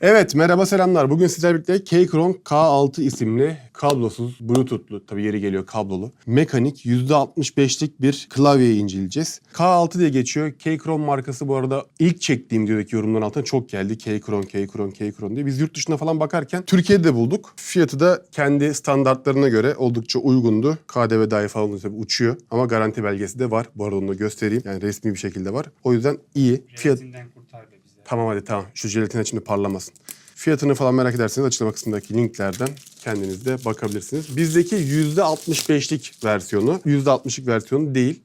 Evet merhaba selamlar. Bugün sizlerle birlikte Keychron K6 isimli kablosuz, bluetoothlu tabii yeri geliyor kablolu. Mekanik %65'lik bir klavyeyi inceleyeceğiz. K6 diye geçiyor. Keychron markası bu arada ilk çektiğim videodaki yorumların altına çok geldi. Keychron, Keychron, Keychron diye. Biz yurt dışında falan bakarken Türkiye'de de bulduk. Fiyatı da kendi standartlarına göre oldukça uygundu. KDV dahi falan tabii uçuyor. Ama garanti belgesi de var. Bu arada onu da göstereyim. Yani resmi bir şekilde var. O yüzden iyi. Fiyat, bizi. Tamam hadi tamam. Şu jelatin şimdi parlamasın. Fiyatını falan merak ederseniz açıklama kısmındaki linklerden kendiniz de bakabilirsiniz. Bizdeki %65'lik versiyonu, %60'lık versiyonu değil.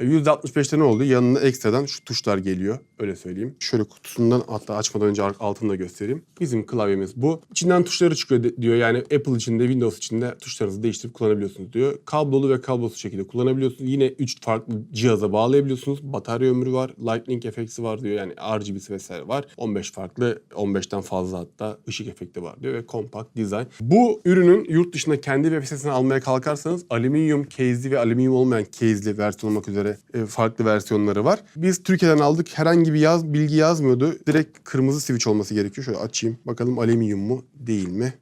%65'te ne oldu? Yanına ekstradan şu tuşlar geliyor. Öyle söyleyeyim. Şöyle kutusundan hatta açmadan önce altını da göstereyim. Bizim klavyemiz bu. İçinden tuşları çıkıyor diyor. Yani Apple içinde, Windows içinde tuşlarınızı değiştirip kullanabiliyorsunuz diyor. Kablolu ve kablosuz şekilde kullanabiliyorsunuz. Yine 3 farklı cihaza bağlayabiliyorsunuz. Batarya ömrü var. Lightning efekti var diyor. Yani RGB'si vesaire var. 15 farklı, 15'ten fazla hatta ışık efekti var diyor ve kompakt dizayn. Bu ürünün yurt dışında kendi web sitesine almaya kalkarsanız alüminyum case'li ve alüminyum olmayan case'li versiyon olmak üzere e, farklı versiyonları var. Biz Türkiye'den aldık. Herhangi bir yaz bilgi yazmıyordu. Direkt kırmızı switch olması gerekiyor. Şöyle açayım. Bakalım alüminyum mu değil mi?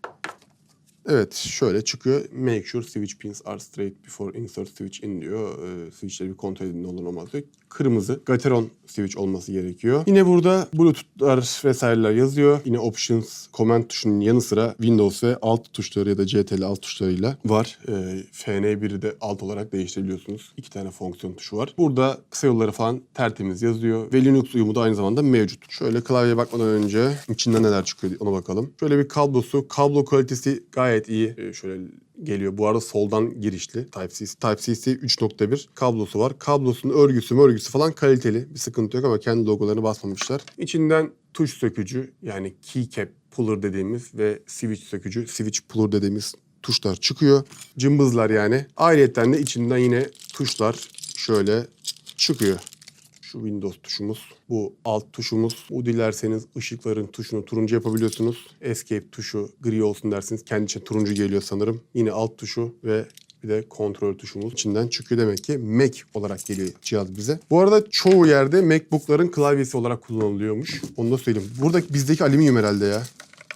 Evet şöyle çıkıyor. Make sure switch pins are straight before insert switch in diyor. Ee, switchleri bir kontrol edin ne olur olmaz diyor. Kırmızı Gateron switch olması gerekiyor. Yine burada Bluetooth'lar vesaireler yazıyor. Yine options, command tuşunun yanı sıra Windows ve alt tuşları ya da CTRL alt tuşlarıyla var. Ee, FN1'i de alt olarak değiştirebiliyorsunuz. İki tane fonksiyon tuşu var. Burada kısa yolları falan tertemiz yazıyor. Ve Linux uyumu da aynı zamanda mevcut. Şöyle klavyeye bakmadan önce içinden neler çıkıyor ona bakalım. Şöyle bir kablosu. Kablo kalitesi gayet iyi. Ee, şöyle geliyor. Bu arada soldan girişli. Type-C. Type-C'si 3.1 kablosu var. Kablosunun örgüsü örgüsü falan kaliteli. Bir sıkıntı yok ama kendi logolarını basmamışlar. İçinden tuş sökücü yani keycap puller dediğimiz ve switch sökücü, switch puller dediğimiz tuşlar çıkıyor. Cımbızlar yani. Ayrıca de içinden yine tuşlar şöyle çıkıyor. Şu Windows tuşumuz. Bu alt tuşumuz. Bu dilerseniz ışıkların tuşunu turuncu yapabiliyorsunuz. Escape tuşu gri olsun derseniz kendi içine turuncu geliyor sanırım. Yine alt tuşu ve bir de kontrol tuşumuz içinden çıkıyor demek ki Mac olarak geliyor cihaz bize. Bu arada çoğu yerde MacBook'ların klavyesi olarak kullanılıyormuş. Onu da söyleyeyim. Burada bizdeki alüminyum herhalde ya.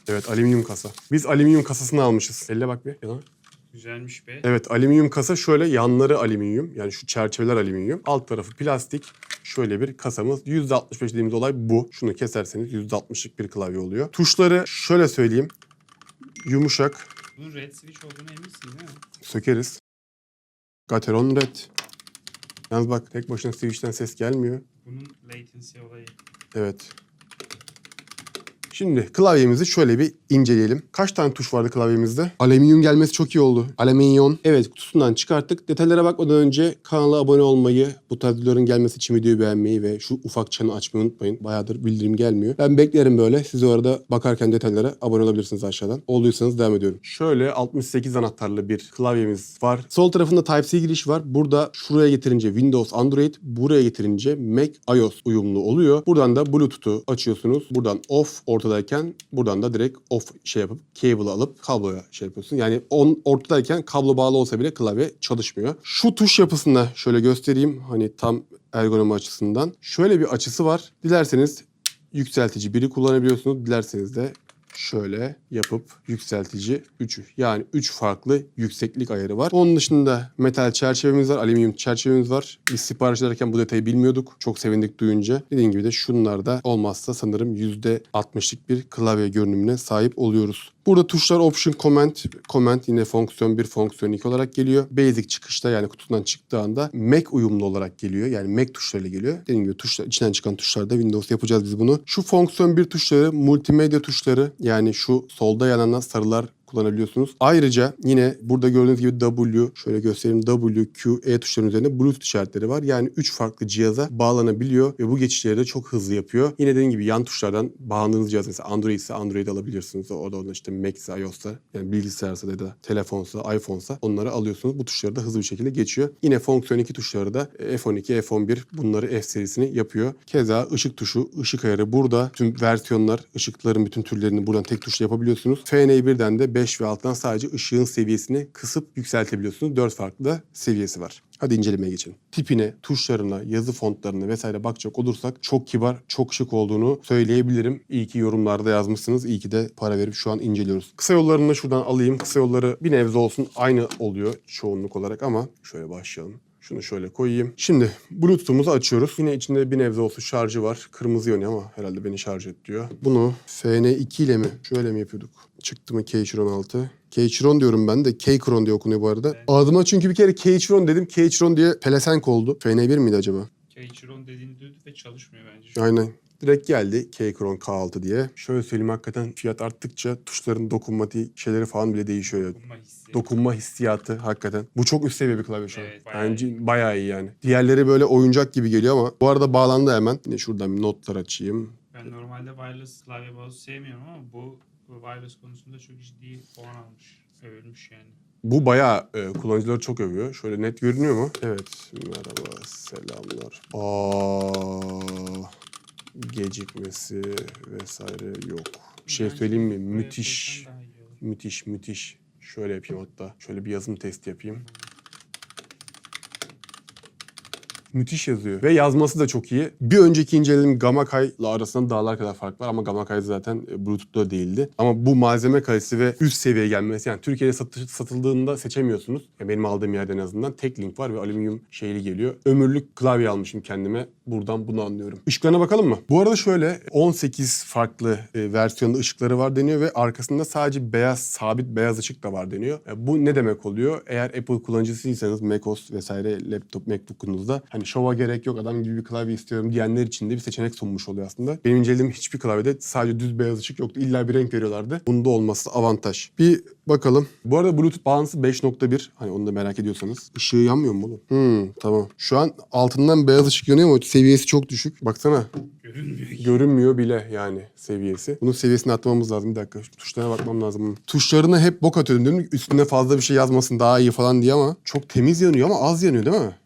Evet alüminyum kasa. Biz alüminyum kasasını almışız. Elle bak bir. Yana. Güzelmiş be. Evet alüminyum kasa şöyle yanları alüminyum yani şu çerçeveler alüminyum. Alt tarafı plastik. Şöyle bir kasamız. %65 dediğimiz olay bu. Şunu keserseniz %60'lık bir klavye oluyor. Tuşları şöyle söyleyeyim. Yumuşak. Bunun red switch olduğuna eminsin değil mi? Sökeriz. Gateron Red. Yalnız bak tek başına switch'ten ses gelmiyor. Bunun latency olayı. Evet. Şimdi klavyemizi şöyle bir inceleyelim. Kaç tane tuş vardı klavyemizde? Alüminyum gelmesi çok iyi oldu. Alüminyon. Evet kutusundan çıkarttık. Detaylara bakmadan önce kanala abone olmayı, bu tarz videoların gelmesi için videoyu beğenmeyi ve şu ufak çanı açmayı unutmayın. Bayağıdır bildirim gelmiyor. Ben beklerim böyle. Siz o arada bakarken detaylara abone olabilirsiniz aşağıdan. Olduysanız devam ediyorum. Şöyle 68 anahtarlı bir klavyemiz var. Sol tarafında Type-C giriş var. Burada şuraya getirince Windows, Android, buraya getirince Mac, iOS uyumlu oluyor. Buradan da Bluetooth'u açıyorsunuz. Buradan off ortadayken buradan da direkt off şey yapıp cable alıp kabloya şey yapıyorsun. Yani on ortadayken kablo bağlı olsa bile klavye çalışmıyor. Şu tuş yapısında şöyle göstereyim. Hani tam ergonomi açısından. Şöyle bir açısı var. Dilerseniz yükseltici biri kullanabiliyorsunuz. Dilerseniz de şöyle yapıp yükseltici 3'ü. Yani 3 farklı yükseklik ayarı var. Onun dışında metal çerçevemiz var, alüminyum çerçevemiz var. Biz sipariş ederken bu detayı bilmiyorduk. Çok sevindik duyunca. Dediğim gibi de şunlar da olmazsa sanırım %60'lık bir klavye görünümüne sahip oluyoruz. Burada tuşlar Option Command, Command yine fonksiyon 1, fonksiyon 2 olarak geliyor. Basic çıkışta yani kutudan çıktığı anda Mac uyumlu olarak geliyor. Yani Mac tuşlarıyla geliyor. Dediğim gibi tuşlar, içinden çıkan tuşlarda Windows yapacağız biz bunu. Şu fonksiyon 1 tuşları, multimedya tuşları yani şu solda yanan sarılar kullanabiliyorsunuz. Ayrıca yine burada gördüğünüz gibi W, şöyle göstereyim W, Q, E tuşlarının üzerinde Bluetooth işaretleri var. Yani 3 farklı cihaza bağlanabiliyor ve bu geçişleri de çok hızlı yapıyor. Yine dediğim gibi yan tuşlardan bağlandığınız cihaz mesela Android ise Android alabilirsiniz. O da onda işte Mac ise iOS'ta yani bilgisayarsa ya da telefonsa, iPhone'sa onları alıyorsunuz. Bu tuşları da hızlı bir şekilde geçiyor. Yine fonksiyon 2 tuşları da F12, F11 bunları F serisini yapıyor. Keza ışık tuşu, ışık ayarı burada. Tüm versiyonlar, ışıkların bütün türlerini buradan tek tuşla yapabiliyorsunuz. FN1'den de 5 ve alttan sadece ışığın seviyesini kısıp yükseltebiliyorsunuz. 4 farklı seviyesi var. Hadi incelemeye geçelim. Tipine, tuşlarına, yazı fontlarına vesaire bakacak olursak çok kibar, çok şık olduğunu söyleyebilirim. İyi ki yorumlarda yazmışsınız. İyi ki de para verip şu an inceliyoruz. Kısa yollarını da şuradan alayım. Kısa yolları bir nebze olsun aynı oluyor çoğunluk olarak ama şöyle başlayalım. Şunu şöyle koyayım. Şimdi Bluetooth'umuzu açıyoruz. Yine içinde bir nebze olsun şarjı var. Kırmızı yanıyor ama herhalde beni şarj et diyor. Bunu FN2 ile mi? Şöyle mi yapıyorduk? Çıktı mı Keychron 6? Keychron diyorum ben de. Keychron diye okunuyor bu arada. Adıma çünkü bir kere Keychron dedim. Keychron diye pelesenk oldu. FN1 miydi acaba? Keiichiron dediğini duyduk ve çalışmıyor bence. şu. Aynen. Direkt geldi Keychron K6 diye. Şöyle söyleyeyim hakikaten fiyat arttıkça tuşların dokunmatik şeyleri falan bile değişiyor. ya. Dokunma hissi. Dokunma hissiyatı hakikaten. Bu çok üst seviye bir klavye şu an. Evet, bayağı Bence bayağı iyi yani. Diğerleri böyle oyuncak gibi geliyor ama bu arada bağlandı hemen. Yine şuradan bir notlar açayım. ben normalde wireless klavye mouse sevmiyorum ama bu, bu wireless konusunda çok ciddi puan almış. Övülmüş yani. Bu bayağı e, kullanıcıları çok övüyor. Şöyle net görünüyor mu? Evet. Merhaba, selamlar. Aa, gecikmesi vesaire yok. Bir şey söyleyeyim mi? Müthiş. Müthiş, müthiş. Şöyle yapayım hatta. Şöyle bir yazım testi yapayım. Müthiş yazıyor. Ve yazması da çok iyi. Bir önceki incelediğim Gamakay ile arasında dağlar kadar fark var ama Gamakay zaten e, Bluetooth'ta değildi. Ama bu malzeme kalitesi ve üst seviyeye gelmesi yani Türkiye'de satı- satıldığında seçemiyorsunuz. Yani benim aldığım yerde en azından tek link var ve alüminyum şeyli geliyor. Ömürlük klavye almışım kendime. Buradan bunu anlıyorum. Işıklarına bakalım mı? Bu arada şöyle 18 farklı e, versiyonda ışıkları var deniyor ve arkasında sadece beyaz, sabit beyaz ışık da var deniyor. E, bu ne demek oluyor? Eğer Apple kullanıcısıysanız macOS vesaire laptop, MacBook'unuzda hani şova gerek yok adam gibi bir klavye istiyorum diyenler için de bir seçenek sunmuş oluyor aslında. Benim incelediğim hiçbir klavyede sadece düz beyaz ışık yoktu. İlla bir renk veriyorlardı. Bunda olması avantaj. Bir bakalım. Bu arada Bluetooth bağlantısı 5.1. Hani onu da merak ediyorsanız. Işığı yanmıyor mu oğlum? Hmm, tamam. Şu an altından beyaz ışık yanıyor ama seviyesi çok düşük. Baksana. Görünmüyor. Görünmüyor bile yani seviyesi. Bunun seviyesini atmamız lazım. Bir dakika şu tuşlarına bakmam lazım. bunun. Tuşlarına hep bok atıyordum. Dedim ki üstünde fazla bir şey yazmasın daha iyi falan diye ama çok temiz yanıyor ama az yanıyor değil mi?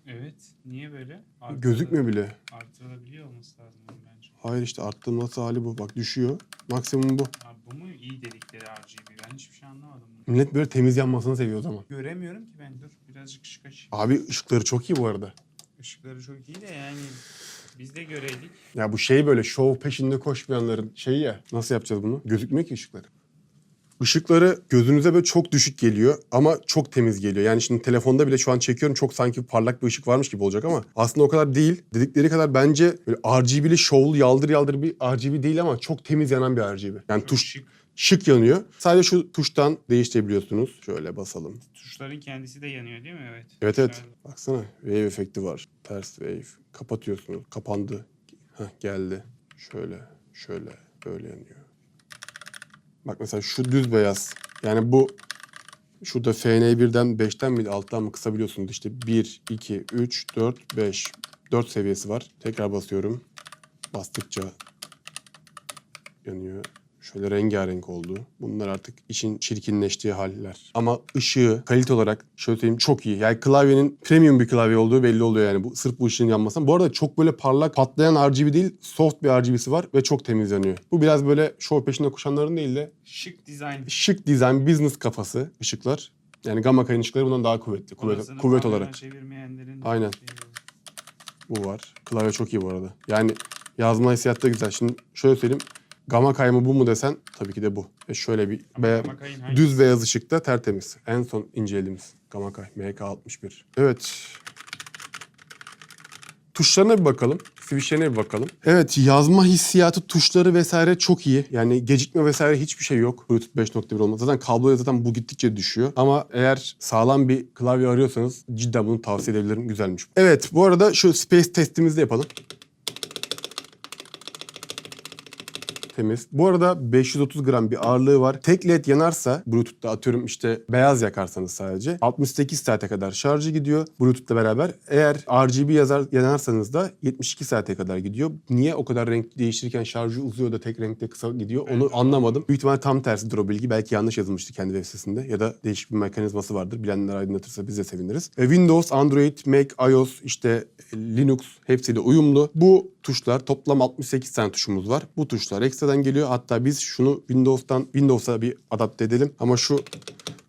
Niye böyle? Artırıla- Gözükmüyor bile. Artırılabiliyor olması lazım bunun bence. Hayır işte arttırması hali bu. Bak düşüyor. Maksimum bu. Abi bu mu iyi dedikleri RGB? Ben hiçbir şey anlamadım. bunu. Millet böyle temiz yanmasını seviyor o zaman. Göremiyorum ki ben. Dur birazcık ışık açayım. Abi ışıkları çok iyi bu arada. Işıkları çok iyi de yani biz de göreydik. Ya bu şey böyle şov peşinde koşmayanların şeyi ya. Nasıl yapacağız bunu? Gözükmüyor ki ışıkları. Işıkları gözünüze böyle çok düşük geliyor ama çok temiz geliyor. Yani şimdi telefonda bile şu an çekiyorum çok sanki parlak bir ışık varmış gibi olacak ama aslında o kadar değil. Dedikleri kadar bence böyle RGB'li şovlu yaldır yaldır bir RGB değil ama çok temiz yanan bir RGB. Yani tuş şık. yanıyor. Sadece şu tuştan değiştirebiliyorsunuz. Şöyle basalım. Tuşların kendisi de yanıyor değil mi? Evet. Evet evet. Baksana wave efekti var. Ters wave. Kapatıyorsunuz. Kapandı. Heh, geldi. Şöyle, şöyle, böyle yanıyor. Bak mesela şu düz beyaz. Yani bu şurada FN1'den 5'ten mi 6'dan mı kısabiliyorsunuz? İşte 1, 2, 3, 4, 5. 4 seviyesi var. Tekrar basıyorum. Bastıkça yanıyor. Şöyle rengarenk oldu. Bunlar artık işin çirkinleştiği haller. Ama ışığı kalite olarak şöyle söyleyeyim çok iyi. Yani klavyenin premium bir klavye olduğu belli oluyor yani. Bu, sırf bu ışığın yanmasından. Bu arada çok böyle parlak patlayan RGB değil soft bir RGB'si var ve çok temiz yanıyor. Bu biraz böyle show peşinde koşanların değil de Şık dizayn. şık dizayn business kafası ışıklar. Yani gamma kayın ışıkları bundan daha kuvvetli. Kuvvet, kuvvet olarak. Aynen. Bu var. Klavye çok iyi bu arada. Yani yazma hissiyatı da güzel. Şimdi şöyle söyleyeyim. Gamma kayma bu mu desen tabii ki de bu. Ve şöyle bir be- düz beyaz ışıkta tertemiz. En son incelediğimiz Gamma Kay MK61. Evet. Tuşlarına bir bakalım. Switchlerine bir bakalım. Evet yazma hissiyatı tuşları vesaire çok iyi. Yani gecikme vesaire hiçbir şey yok. Bluetooth 5.1 olmaz. Zaten kabloya zaten bu gittikçe düşüyor. Ama eğer sağlam bir klavye arıyorsanız cidden bunu tavsiye edebilirim. Güzelmiş. Evet bu arada şu space testimizi de yapalım. Temiz. Bu arada 530 gram bir ağırlığı var. Tek led yanarsa Bluetooth'ta atıyorum işte beyaz yakarsanız sadece 68 saate kadar şarjı gidiyor Bluetooth'la beraber. Eğer RGB yazar yanarsanız da 72 saate kadar gidiyor. Niye o kadar renk değiştirirken şarjı uzuyor da tek renkte kısa gidiyor onu anlamadım. Büyük ihtimal tam tersidir o bilgi. Belki yanlış yazılmıştı kendi web sitesinde ya da değişik bir mekanizması vardır. Bilenler aydınlatırsa biz de seviniriz. E, Windows, Android, Mac, iOS, işte Linux hepsiyle uyumlu. Bu tuşlar toplam 68 tane tuşumuz var. Bu tuşlar ekstradan geliyor. Hatta biz şunu Windows'tan Windows'a bir adapte edelim. Ama şu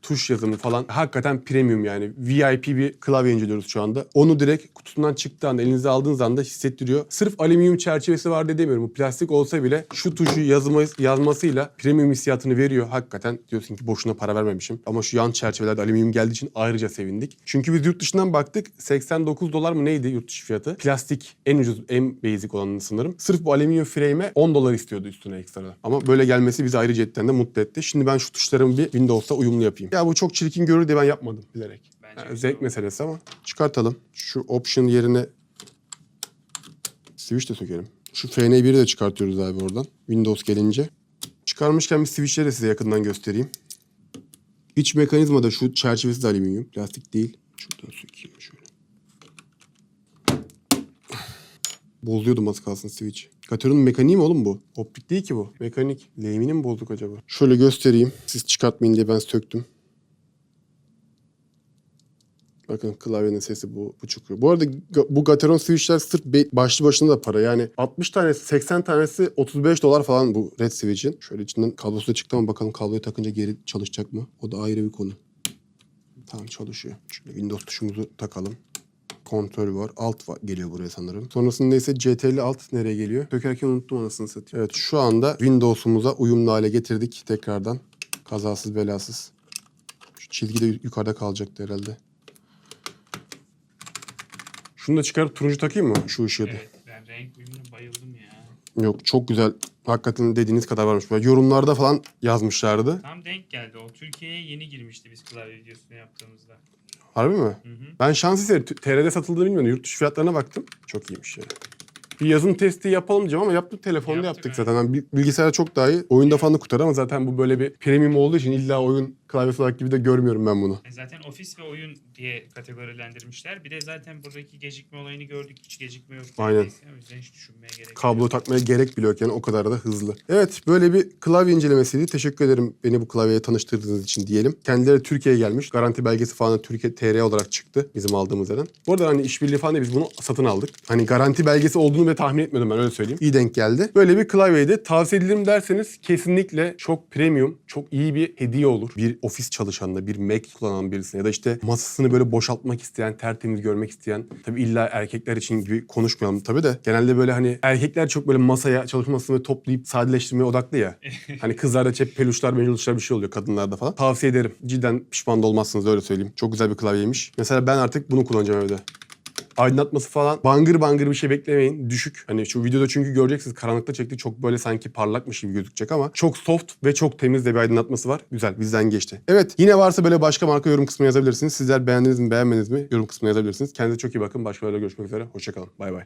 tuş yazımı falan hakikaten premium yani. VIP bir klavye inceliyoruz şu anda. Onu direkt kutusundan çıktığı anda elinize aldığınız anda hissettiriyor. Sırf alüminyum çerçevesi var diye demiyorum. Bu plastik olsa bile şu tuşu yazma, yazmasıyla premium hissiyatını veriyor. Hakikaten diyorsun ki boşuna para vermemişim. Ama şu yan çerçevelerde alüminyum geldiği için ayrıca sevindik. Çünkü biz yurt dışından baktık. 89 dolar mı neydi yurt dışı fiyatı? Plastik en ucuz, en basic olanı sanırım. Sırf bu alüminyum frame'e 10 dolar istiyordu üstüne ekstra. Ama böyle gelmesi bizi ayrıca etten de mutlu etti. Şimdi ben şu tuşlarımı bir Windows'ta uyumlu yapayım. Ya bu çok çirkin görür diye ben yapmadım bilerek. Bence Yani zevk meselesi ama çıkartalım. Şu option yerine switch de sökelim. Şu FN1'i de çıkartıyoruz abi oradan. Windows gelince. Çıkarmışken bir switchleri de size yakından göstereyim. İç mekanizma da şu çerçevesi de alüminyum. Plastik değil. Şuradan sökeyim şöyle. Bozuyordum az kalsın switch. Gateronun mekaniği mi oğlum bu? Optik değil ki bu. Mekanik. Lehimini mi bozduk acaba? Şöyle göstereyim. Siz çıkartmayın diye ben söktüm. Bakın klavyenin sesi bu, bu çıkıyor. Bu arada bu Gateron switchler sırf başlı başına da para. Yani 60 tanesi 80 tanesi 35 dolar falan bu Red Switch'in. Şöyle içinden kablosu da çıktı ama bakalım kabloyu takınca geri çalışacak mı? O da ayrı bir konu. Tamam çalışıyor. Şöyle Windows tuşumuzu takalım. Kontrol var. Alt var, geliyor buraya sanırım. Sonrasında ise CTRL alt nereye geliyor? Dökerken unuttum anasını satayım. Evet şu anda Windows'umuza uyumlu hale getirdik tekrardan. Kazasız belasız. Şu çizgi de yukarıda kalacaktı herhalde. Şunu da çıkarıp turuncu takayım mı şu ışığı da? Evet ben renk uyumuna bayıldım ya. Yok çok güzel. Hakikaten dediğiniz kadar varmış. Böyle yorumlarda falan yazmışlardı. Tam denk geldi. O Türkiye'ye yeni girmişti biz klavye videosunu yaptığımızda. Harbi mi? Hı hı. Ben şans eseri t- TR'de satıldığını bilmiyordum. Yurt dışı fiyatlarına baktım. Çok iyiymiş yani. Bir yazın testi yapalım diyeceğim ama yaptık telefonda Yaptık, yaptık, zaten. Yani bil- bilgisayar çok daha iyi. Oyunda falan da kurtarır ama zaten bu böyle bir premium olduğu için illa oyun klavyesi olarak gibi de görmüyorum ben bunu. E Zaten ofis ve oyun diye kategorilendirmişler. Bir de zaten buradaki gecikme olayını gördük. Hiç gecikme yok. Aynen. neredeyse. O yüzden hiç düşünmeye gerek yok. Kablo takmaya gerek bile yok yani o kadar da hızlı. Evet böyle bir klavye incelemesiydi. Teşekkür ederim beni bu klavyeye tanıştırdığınız için diyelim. Kendileri Türkiye'ye gelmiş. Garanti belgesi falan da Türkiye TR olarak çıktı bizim aldığımız yerden. Bu arada hani işbirliği falan değil biz bunu satın aldık. Hani garanti belgesi olduğunu bile tahmin etmiyordum ben öyle söyleyeyim. İyi denk geldi. Böyle bir klavyeydi. Tavsiye ederim derseniz kesinlikle çok premium, çok iyi bir hediye olur. Bir ofis çalışanına, bir Mac kullanan birisine ya da işte masasını böyle boşaltmak isteyen, tertemiz görmek isteyen. Tabii illa erkekler için gibi konuşmayalım tabii de. Genelde böyle hani erkekler çok böyle masaya çalışmasını ve toplayıp sadeleştirmeye odaklı ya. hani kızlarda hep peluşlar, meluşlar bir şey oluyor kadınlarda falan. Tavsiye ederim. Cidden pişman da olmazsınız öyle söyleyeyim. Çok güzel bir klavyeymiş. Mesela ben artık bunu kullanacağım evde aydınlatması falan bangır bangır bir şey beklemeyin. Düşük. Hani şu videoda çünkü göreceksiniz karanlıkta çekti çok böyle sanki parlakmış gibi gözükecek ama çok soft ve çok temiz de bir aydınlatması var. Güzel bizden geçti. Evet yine varsa böyle başka marka yorum kısmına yazabilirsiniz. Sizler beğendiniz mi beğenmediniz mi yorum kısmına yazabilirsiniz. Kendinize çok iyi bakın. Başka videoda görüşmek üzere. Hoşçakalın. Bay bay.